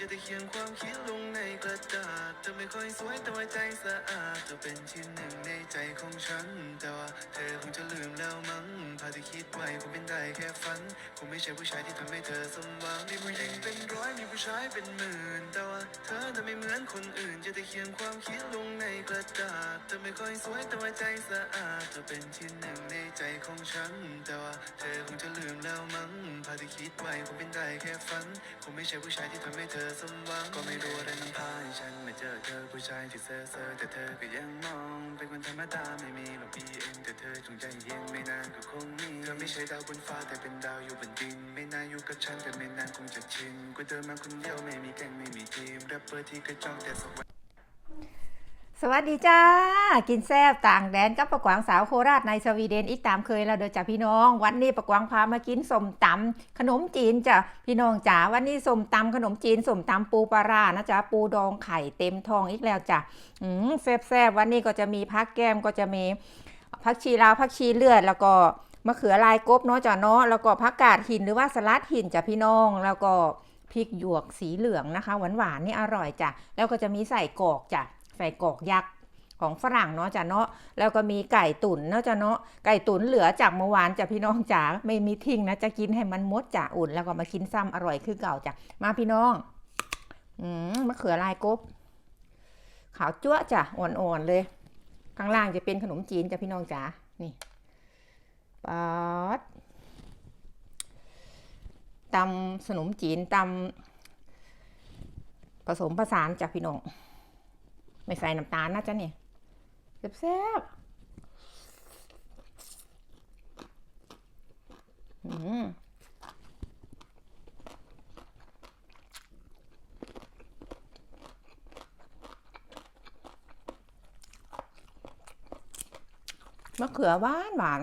จะได้เขียนความคิดลงในกระดาษเธอไม่ค่อยสวยแต่ว่าใจสะอาดเธอเป็นที่หนึ่งในใจของฉัน แต่ว่าเธอคงจะลืมแล้วมั้งภาพที่คิดไว้คงเป็นได้แค่ฝันคงไม่ใช่ผู้ชายที่ทำให้เธอสมหวังมีผู้หญิงเป็นร้อยมีผู้ชายเป็นหมื่นแต่ว่าเธอจะไม่เหมือนคนอื่น จะได้เขียนความคิดลงในกระดาษเธอไม่ค่อยสวยแต่ว่าใจสะอาดเธอเป็นที่หนึ่งในใจของฉัน แต่ว่าเธอคงจะลืมแล้วมั้งภาพที่คิดไว้คงเป็นได้แค่ฝันคงไม่ใช่ผู้ชายที่ทำให้เธอสมหวังก็ไม่รู้อะไรนำพาให้ฉันมาเจอเธอผู้ชายที่เซ่อเซ่อแต่เธอก็ยังมอง เป็นคนธรรมดาไม่มีหรอกพีเอ็มแต่เธอจงใจเย็นไม่นานก็คงมีเธอไม่ใช่ดาวบนฟ้าแต่เป็นดาวอยู่บนดิน ไม่นานอยู่กับฉันแต่ไม่นานคงจะชินกูเดินมาคนเดียวไม่มีแก๊งไม่มีทีมแรปเปอร์ที่กระจอกแต่สวส สวัสดีจ้า กินแซบต่างแดนกับประกวางสาวโคราชในสวีเดนอีกตามเคยแล้วเด้อจ้าพี่น้อง วันนี้ประกวางพามากินสมตำขนมจีนจ้ะพี่น้องจ๋าวันนี้สมตำขนมจีนสมตำปูปลาร้านะจ๊ะปูดองไข่เต็มทองอีกแล้วจ้ะอืมแซ่บวันนี้ก็จะมีพักแก้มก็จะมีพักชีลาวพักชีเลือดแล้วก็มะเขือลายกบเนาะจ้ะเนาะแล้วก็ผักกาดหินหรือว่าสลัดหินจ้ะพี่น้องแล้วก็พริกหยวกสีเหลืองนะคะหวานๆนี่อร่อยจ้ะแล้วก็จะมีใส่กอกจ้ะ ใส่กอกยักษ์ของฝรั่งเนาะจ้ะเนาะแล้วก็มีไก่ตุ๋นเนาะจ้ะเนาะไก่ตุ๋นเหลือจากเมื่อวานจ้ะพี่น้องจ๋าไม่มีทิ้งนะจะกินให้มันมดจ้ะอุ่นแล้วก็มากินซ้ำอร่อยคือเก่าจ้ะมาพี่น้องอืมมะเขือลายกบขาวจั๊วะจ้ะอ่อนๆเลย ข้างล่างจะเป็นขนมจีนจ้ะพี่น้องจ๋านี่ป๊าดตำขนมจีนตำผสมผสานจ้ะพี่น้อง ไม่ใส่น้ำตาลนะจ๊ะเนี่ยแซ่บอืมมะเขือหวานหวาน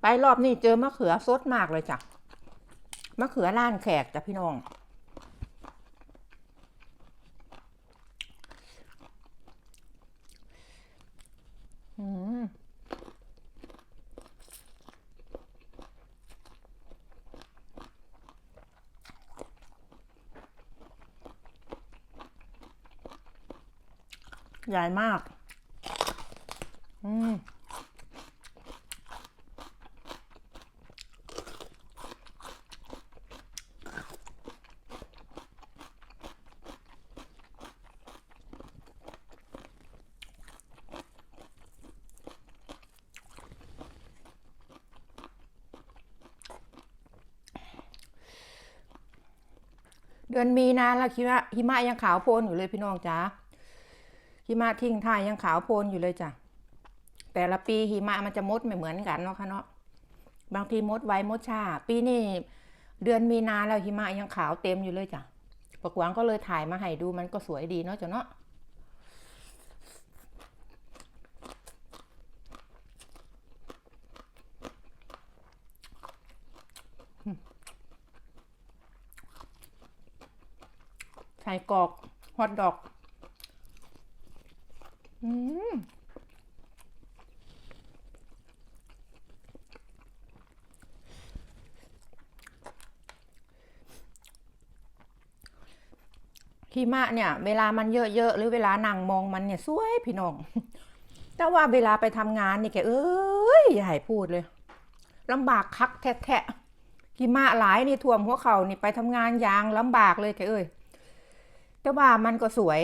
ไปรอบนี้เจอมะเขือสดมากเลยจ้ะ มะเขือล้านแขกจ้ะพี่น้อง อืม ใหญ่มาก อืมเดือนมีนาแล้วหิมะหิมะยังขาวโพลนอยู่เลยพี่น้องจ๋า หิมะทิ้งท้ายยังขาวโพลนอยู่เลยจ้ะ แต่ละปีหิมะมันจะมดไม่เหมือนกันเนาะค่ะเนาะ บางทีมดไวมดช้าปีนี้เดือนมีนาแล้วหิมะยังขาวเต็มอยู่เลยจ้ะปะกวางก็เลยถ่ายมาให้ดูมันก็สวยดีเนาะจ้ะเนาะไข่กรอกฮอทดอก อืมหิมะเนี่ย เวลามันเยอะๆหรือเวลานั่งมองมันเนี่ยสวยพี่น้อง แต่ว่าเวลาไปทำงานนี่แกเอ้ยอย่าให้พูดเลยลำบากคักแท้ๆหิมะหลายนี่ท่วมหัวเข่านี่ไปทำงานยางลำบากเลยแกเอ้ยแต่ว่ามันก็สวย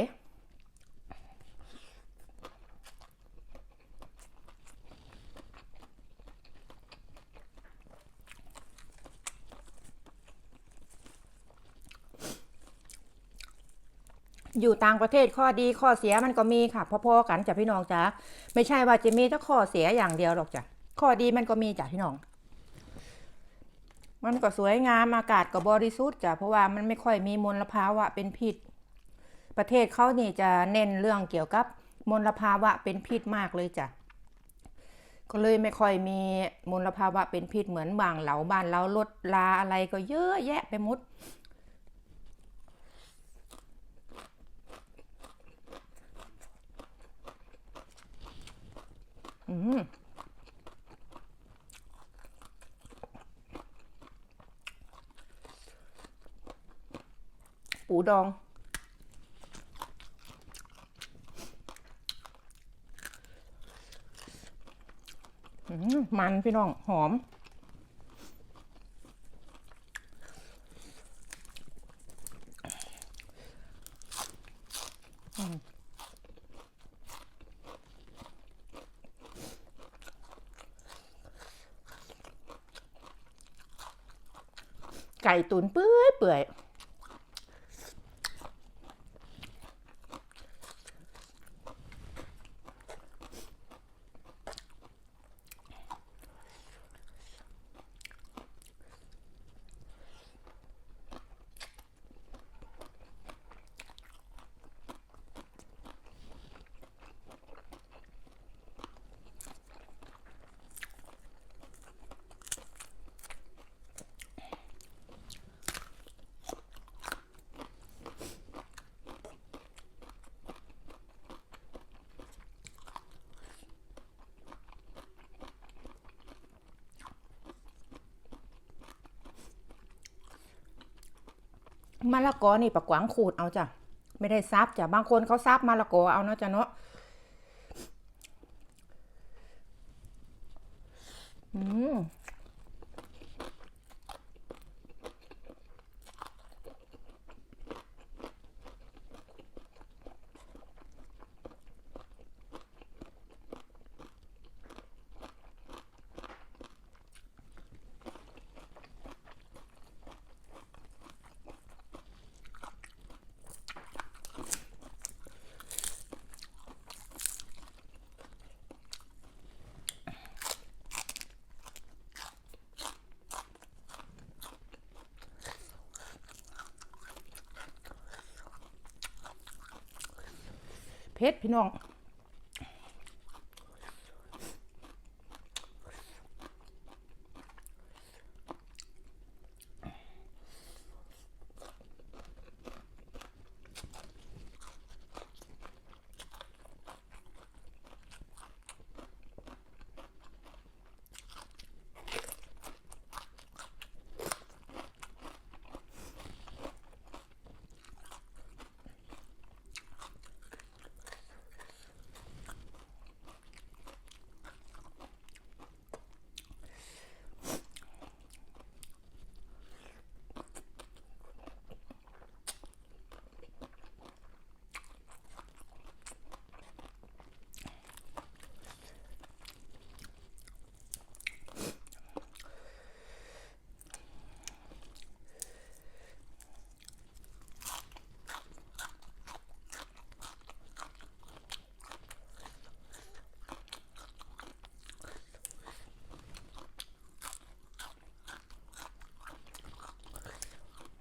อยู่ต่างประเทศข้อดีข้อเสียมันก็มีค่ะพอๆกันจ้ะพี่น้องจ้ะไม่ใช่ว่าจะมีแต่ข้อเสียอย่างเดียวหรอกจ้ะข้อดีมันก็มีจ้ะพี่น้อง มันก็สวยงามอากาศก็บริสุทธิ์จ้ะเพราะว่ามันไม่ค่อยมีมลภาวะเป็นพิษ ประเทศเขานี่จะเน้นเรื่องเกี่ยวกับมลภาวะเป็นพิษมากเลยจ้ะก็เลยไม่ค่อยมีมลภาวะเป็นพิษเหมือนบางเหลาบ้านเราลดลาอะไรก็เยอะแยะไปหมด อืมปูดองมมันพี่น้อง หอม ไก่ตุนเปื่อยเปื่อย มะละกอนี่ปะกวางขูดเอาจ้ะไม่ได้ซับจ้ะบางคนเขาซับมะละกอเอาเนาะจ้ะเนาะอืม เพชรพี่น้อง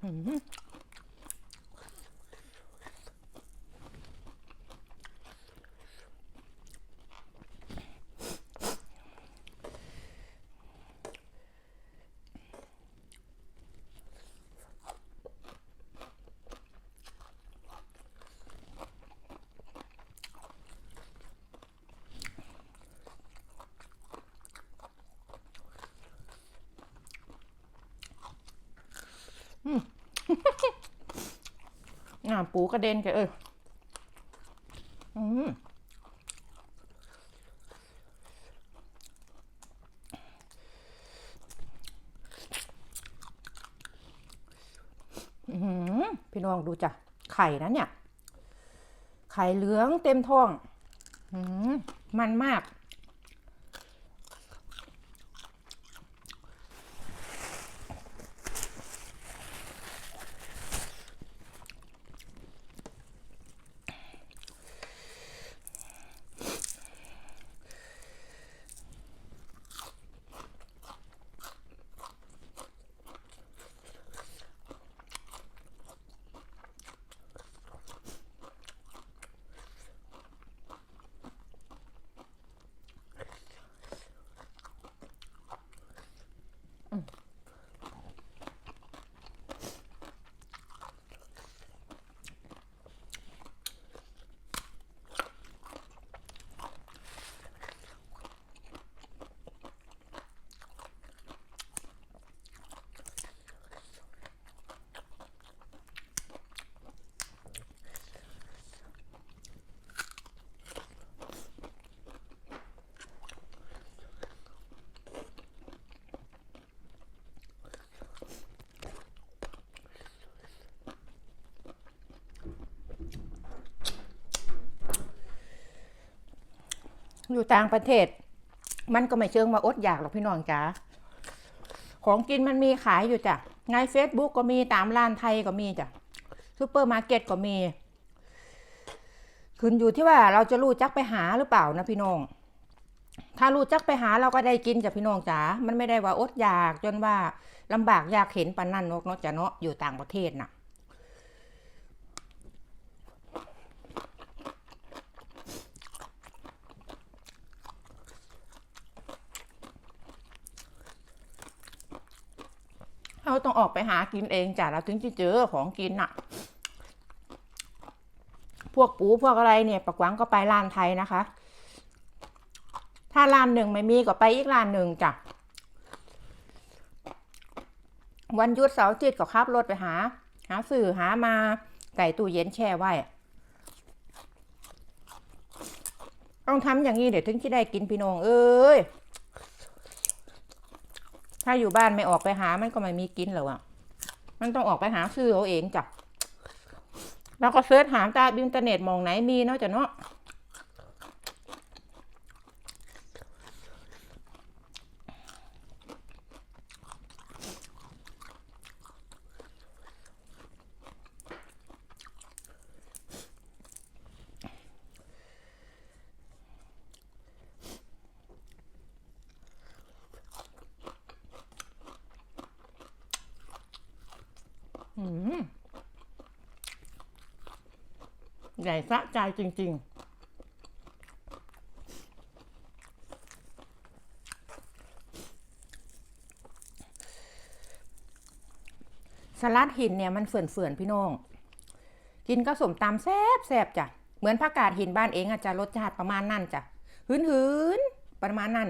อืมอ่า ปูกระเด็นแกเอ้ยอืมพี่น้องดูจ้ะ ไข่นะเนี่ย ไข่เหลืองเต็มท้องอืมมันมาก อยู่ต่างประเทศ มันก็ไม่เชิงว่าอดอยากหรอกพี่น้องจ๋าของกินมันมีขายอยู่จ้ะใน Facebook ก็มีตามร้านไทยก็มีจ้ะซูเปอร์มาร์เก็ตก็มีขึ้นอยู่ที่ว่าเราจะรู้จักไปหาหรือเปล่านะพี่น้อง ถ้ารู้จักไปหาเราก็ได้กินจ้ะพี่น้องจ๋า มันไม่ได้ว่าอดอยากจนว่าลำบากยากเห็นปันนั่นนกเนาะจ้ะเนาะอยู่ต่างประเทศน่ะ เราต้องออกไปหากินเองจ้ะเราถึงจะเจอของกินน่ะพวกปูพวกอะไรเนี่ยปักหวังก็ไปร้านไทยนะคะ ถ้าร้านหนึ่งไม่มีก็ไปอีกร้านหนึ่งจ้ะวันยุดเสาร์อาทิตย์ก็ขับรถไปหา หาสื่อหามาไก่ตู้เย็นแช่ไว้ต้องทำอย่างนี้เดี๋ยวถึงจะได้กินพี่น้องเอ้ย ถ้าอยู่บ้านไม่ออกไปหามันก็ไม่มีกินหรอกอะ มันต้องออกไปหาซื้อเอาเองจ้ะแล้วก็เสิร์ชหาตามอินเทอร์เน็ตมองไหนมีเนาะจ้ะเนาะ อืม ใหญ่สะใจจริง ๆสลัดหินเนี่ยมันเฟื่อนๆพี่น้อง กินก็สมตำแซ่บแซบจ้ะ เหมือนผักกาดหินบ้านเองอาจจะรสชาติประมาณนั่นจ้ะหืนๆประมาณนั่น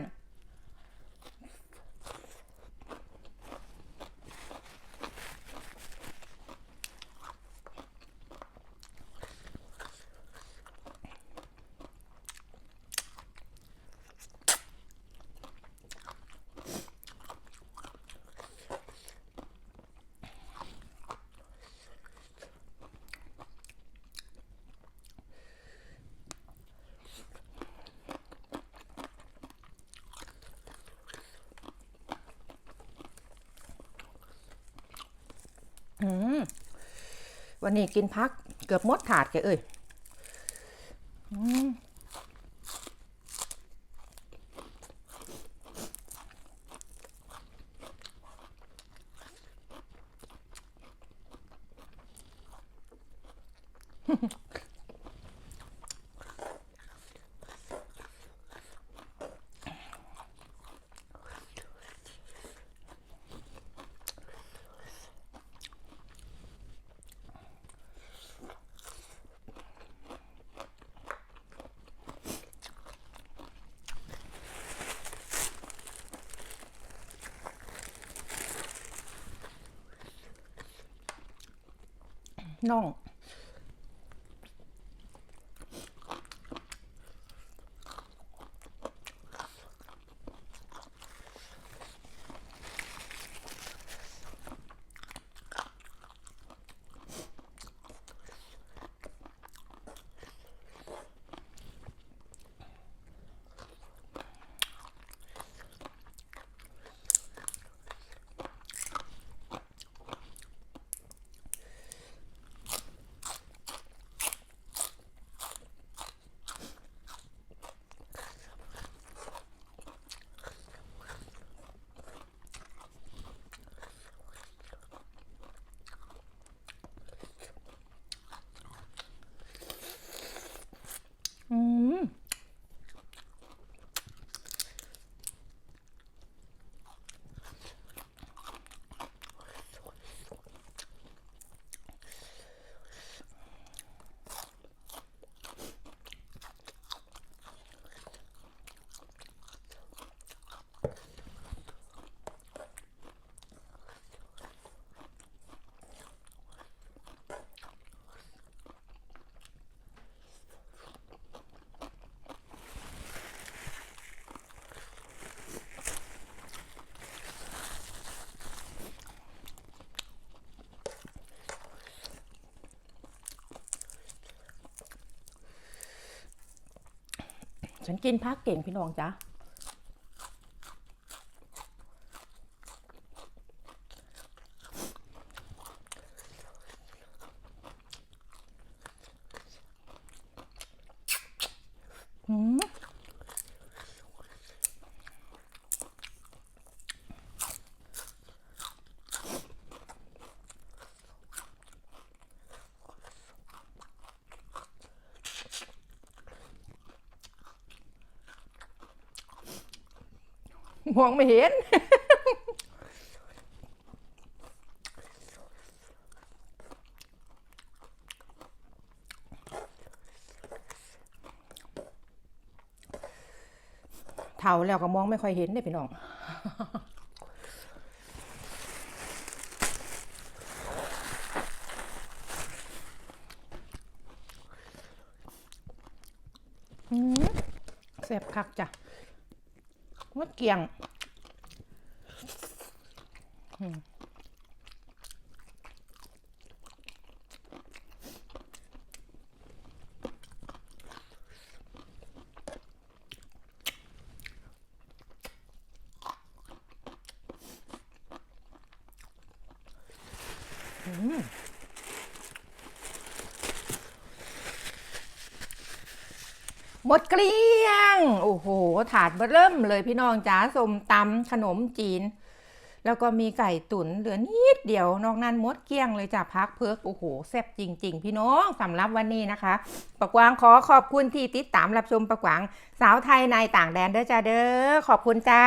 อืม วันนี้กินพักเกือบหมดถาดแกเอ้ย อื ฉันกินผักเก่งพี่น้องจ้ะอืม มองไม่เห็น เท่าแล้วก็มองไม่ค่อยเห็นเด้พี่น้องแซ่บคักจ้ะ มดเกียงอืม มดเกลี้ยง โอ้โห ถาดเร์เริ่มเลยพี่น้องจ๋าสมตำขนมจีน แล้วก็มีไก่ตุ๋นเหลือนิดเดียวนอกนั้นมดเกลี้ยงเลยจ้ะพักเพิกโอ้โหแซ่บจริง ๆ พี่น้องสำหรับวันนี้นะคะปะกวางขอขอบคุณที่ติดตามรับชมปะกวางสาวไทยในต่างแดนเด้อจ้าเด้อขอบคุณจ้า